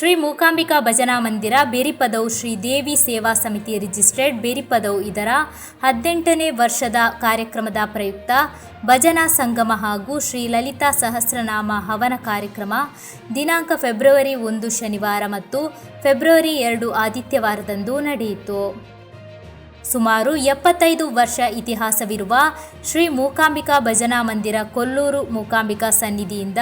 ಶ್ರೀ ಮೂಕಾಂಬಿಕಾ ಭಜನಾ ಮಂದಿರ ಬೇರಿಪದವು ಶ್ರೀ ದೇವಿ ಸೇವಾ ಸಮಿತಿ ರಿಜಿಸ್ಟ್ರೇಡ್ ಬೇರಿಪದವು ಇದರ ಹದಿನೆಂಟನೇ ವರ್ಷದ ಕಾರ್ಯಕ್ರಮದ ಪ್ರಯುಕ್ತ ಭಜನಾ ಸಂಗಮ ಹಾಗೂ ಶ್ರೀ ಲಲಿತಾ ಸಹಸ್ರನಾಮ ಹವನ ಕಾರ್ಯಕ್ರಮ ದಿನಾಂಕ ಫೆಬ್ರವರಿ ಒಂದು ಶನಿವಾರ ಮತ್ತು ಫೆಬ್ರವರಿ ಎರಡು ಆದಿತ್ಯವಾರದಂದು ನಡೆಯಿತು. ಸುಮಾರು ಎಪ್ಪತ್ತೈದು ವರ್ಷ ಇತಿಹಾಸವಿರುವ ಶ್ರೀ ಮೂಕಾಂಬಿಕಾ ಭಜನಾ ಮಂದಿರ ಕೊಲ್ಲೂರು ಮೂಕಾಂಬಿಕಾ ಸನ್ನಿಧಿಯಿಂದ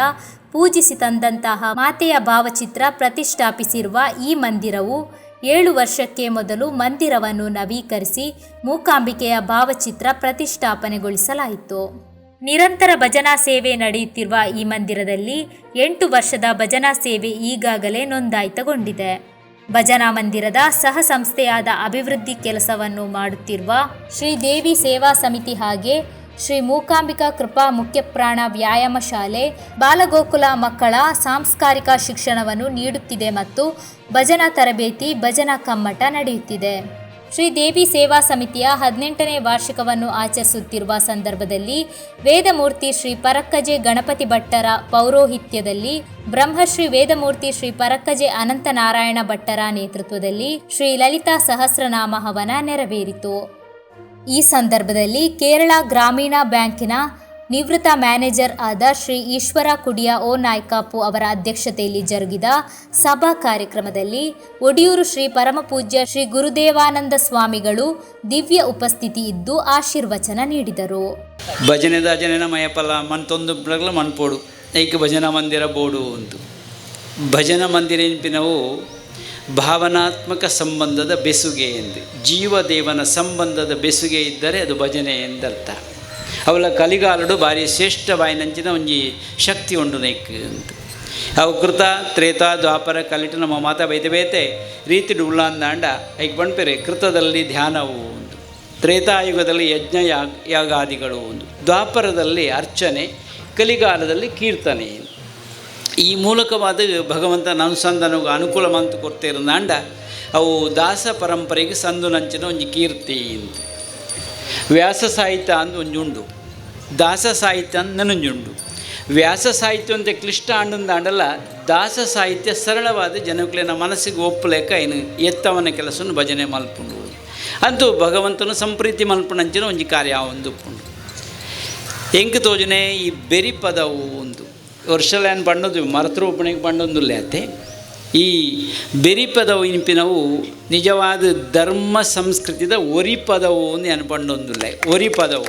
ಪೂಜಿಸಿ ತಂದಂತಹ ಮಾತೆಯ ಭಾವಚಿತ್ರ ಪ್ರತಿಷ್ಠಾಪಿಸಿರುವ ಈ ಮಂದಿರವು ಏಳು ವರ್ಷಕ್ಕೆ ಮೊದಲು ಮಂದಿರವನ್ನು ನವೀಕರಿಸಿ ಮೂಕಾಂಬಿಕೆಯ ಭಾವಚಿತ್ರ ಪ್ರತಿಷ್ಠಾಪನೆಗೊಳಿಸಲಾಯಿತು. ನಿರಂತರ ಭಜನಾ ಸೇವೆ ನಡೆಯುತ್ತಿರುವ ಈ ಮಂದಿರದಲ್ಲಿ ಎಂಟು ವರ್ಷದ ಭಜನಾ ಸೇವೆ ಈಗಾಗಲೇ ನೋಂದಾಯಿತಗೊಂಡಿದೆ. ಭಜನಾ ಮಂದಿರದ ಸಹ ಸಂಸ್ಥೆಯಾದ ಅಭಿವೃದ್ಧಿ ಕೆಲಸವನ್ನು ಮಾಡುತ್ತಿರುವ ಶ್ರೀ ದೇವಿ ಸೇವಾ ಸಮಿತಿ ಹಾಗೆ ಶ್ರೀ ಮೂಕಾಂಬಿಕಾ ಕೃಪಾ ಮುಖ್ಯಪ್ರಾಣ ವ್ಯಾಯಾಮ ಶಾಲೆ ಬಾಲಗೋಕುಲ ಮಕ್ಕಳ ಸಾಂಸ್ಕಾರಿಕ ಶಿಕ್ಷಣವನ್ನು ನೀಡುತ್ತಿದೆ ಮತ್ತು ಭಜನಾ ತರಬೇತಿ, ಭಜನಾ ಕಮ್ಮಟ ನಡೆಯುತ್ತಿದೆ. ಶ್ರೀ ದೇವಿ ಸೇವಾ ಸಮಿತಿಯ ಹದಿನೆಂಟನೇ ವಾರ್ಷಿಕವನ್ನು ಆಚರಿಸುತ್ತಿರುವ ಸಂದರ್ಭದಲ್ಲಿ ವೇದಮೂರ್ತಿ ಶ್ರೀ ಪರಕ್ಕಜೆ ಗಣಪತಿ ಭಟ್ಟರ ಪೌರೋಹಿತ್ಯದಲ್ಲಿ, ಬ್ರಹ್ಮಶ್ರೀ ವೇದಮೂರ್ತಿ ಶ್ರೀ ಪರಕ್ಕಜೆ ಅನಂತನಾರಾಯಣ ಭಟ್ಟರ ನೇತೃತ್ವದಲ್ಲಿ ಶ್ರೀ ಲಲಿತಾ ಸಹಸ್ರನಾಮ ಹವನ ನೆರವೇರಿತು. ಈ ಸಂದರ್ಭದಲ್ಲಿ ಕೇರಳ ಗ್ರಾಮೀಣ ಬ್ಯಾಂಕಿನ ನಿವೃತ್ತ ಮ್ಯಾನೇಜರ್ ಆದ ಶ್ರೀ ಈಶ್ವರ ಕುಡಿಯ ಓ ನಾಯ್ಕಾಪು ಅವರ ಅಧ್ಯಕ್ಷತೆಯಲ್ಲಿ ಜರುಗಿದ ಸಭಾ ಕಾರ್ಯಕ್ರಮದಲ್ಲಿ ಒಡಿಯೂರು ಶ್ರೀ ಪರಮಪೂಜ್ಯ ಶ್ರೀ ಗುರುದೇವಾನಂದ ಸ್ವಾಮಿಗಳು ದಿವ್ಯ ಉಪಸ್ಥಿತಿ ಇದ್ದು ಆಶೀರ್ವಚನ ನೀಡಿದರು. ಭಜನೆ ಜನನ ಮಯಪಲ ಮಂತೊಂದು ಪ್ರಗಲ ಮನ್ಪೋಡು ಐಕ ಭಜನಾ ಮಂದಿರ ಬೋಡು ಅಂತ. ಭಜನಾ ಮಂದಿರ ನೆನಪಿನವು ಭಾವನಾತ್ಮಕ ಸಂಬಂಧದ ಬೆಸುಗೆ ಎಂದು. ಜೀವದೇವನ ಸಂಬಂಧದ ಬೆಸುಗೆ ಇದ್ದರೆ ಅದು ಭಜನೆ ಎಂದರ್ಥ. ಅವಳ ಕಲಿಗಾಲಡು ಭಾರಿ ಶ್ರೇಷ್ಠವಾಯಿನಂಚಿನ ಒಂಜಿ ಶಕ್ತಿ ಉಂಡು ನೈಕ್ ಅಂತ. ಅವು ಕೃತ, ತ್ರೇತ, ದ್ವಾಪರ, ಕಲಿಟು ನಮ್ಮ ಮಾತ ಬೈತೆ ಬೈತೆ ರೀತಿ ಉಳ್ಳಾಂದಾಂಡ ಐಕ್ ಬಣ್ಪೆರೆ ಕೃತದಲ್ಲಿ ಧ್ಯಾನವು ಒಂದು ತ್ರೇತಾಯುಗದಲ್ಲಿ ಯಜ್ಞ ಯಾಗ, ಯಾಗಾದಿಗಳು ಒಂದು ದ್ವಾಪರದಲ್ಲಿ ಅರ್ಚನೆ, ಕಲಿಗಾಲದಲ್ಲಿ ಕೀರ್ತನೆ. ಈ ಮೂಲಕವಾದ ಭಗವಂತನ ಅನುಸಂಧಾನಕ್ಕೆ ಅನುಕೂಲ ಮಂತು ಕೊಡ್ತಿರಂದಾಂಡ ಅವು ದಾಸ ಪರಂಪರೆಗೆ ಸಂದು ನಂಚಿನ ಒಂದು ಕೀರ್ತಿ ಅಂತ. ವ್ಯಾಸ ಸಾಹಿತ್ಯ ಅಂದ್ ಒಂಜುಂಡು ದಾಸ ಸಾಹಿತ್ಯ ಅಂದ್ ನನಂಜುಂಡು ವ್ಯಾಸ ಸಾಹಿತ್ಯ ಅಂತ ಕ್ಲಿಷ್ಟ ಅಂಡಲ್ಲ, ದಾಸ ಸಾಹಿತ್ಯ ಸರಳವಾದ ಜನಕ್ಲಿನ ಮನಸ್ಸಿಗೆ ಒಪ್ಪಲೇಕ ಏನು ಎತ್ತವನ ಕೆಲಸವನ್ನು ಭಜನೆ ಮಲ್ಪುಂಡು. ಅಂತೂ ಭಗವಂತನು ಸಂಪ್ರೀತಿ ಮಲ್ಪುಣಂಚಿನ ಒಂಜಿ ಕಾರ್ಯ ಒಂದು ಎಂಕ್ ತೋಜನೆ ಈ ಬೆರಿ ಪದವು ಒಂದು. ವರ್ಷಲೇನು ಪಂಡದು ಮರತರೂಪಣೆಗೆ ಪಂಡೊಂದುಲ್ಲೆ ಅತ್ತೆ. ಈ ಬೆರಿಪದವು ಇನಿಪಿನವು ನಿಜವಾದ ಧರ್ಮ ಸಂಸ್ಕೃತಿದ ಒರಿಪದವು ಒರಿಪದವು ಒರಿ ಪದವು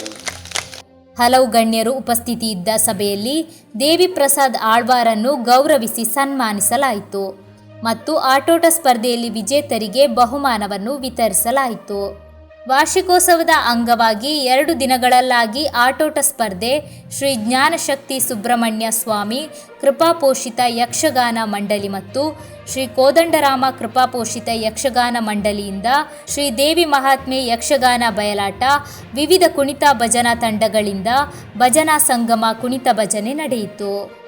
ಹಲವು ಗಣ್ಯರು ಉಪಸ್ಥಿತಿ ಇದ್ದ ಸಭೆಯಲ್ಲಿ ದೇವಿ ಪ್ರಸಾದ್ ಆಳ್ವಾರನ್ನು ಗೌರವಿಸಿ ಸನ್ಮಾನಿಸಲಾಯಿತು. ಮತ್ತು ಆಟೋಟ ಸ್ಪರ್ಧೆಯಲ್ಲಿ ವಿಜೇತರಿಗೆ ಬಹುಮಾನವನ್ನು ವಿತರಿಸಲಾಯಿತು. ವಾರ್ಷಿಕೋತ್ಸವದ ಅಂಗವಾಗಿ ಎರಡು ದಿನಗಳಲ್ಲಾಗಿ ಆಟೋಟ ಸ್ಪರ್ಧೆ ಶ್ರೀ ಜ್ಞಾನಶಕ್ತಿ ಸುಬ್ರಹ್ಮಣ್ಯ ಸ್ವಾಮಿ ಕೃಪಾಪೋಷಿತ ಯಕ್ಷಗಾನ ಮಂಡಳಿ ಮತ್ತು ಶ್ರೀ ಕೋದಂಡರಾಮ ಕೃಪಾಪೋಷಿತ ಯಕ್ಷಗಾನ ಮಂಡಳಿಯಿಂದ ಶ್ರೀ ದೇವಿ ಮಹಾತ್ಮೆ ಯಕ್ಷಗಾನ ಬಯಲಾಟ, ವಿವಿಧ ಕುಣಿತ ಭಜನಾ ತಂಡಗಳಿಂದ ಭಜನಾ ಸಂಗಮ ಕುಣಿತ ಭಜನೆ ನಡೆಯಿತು.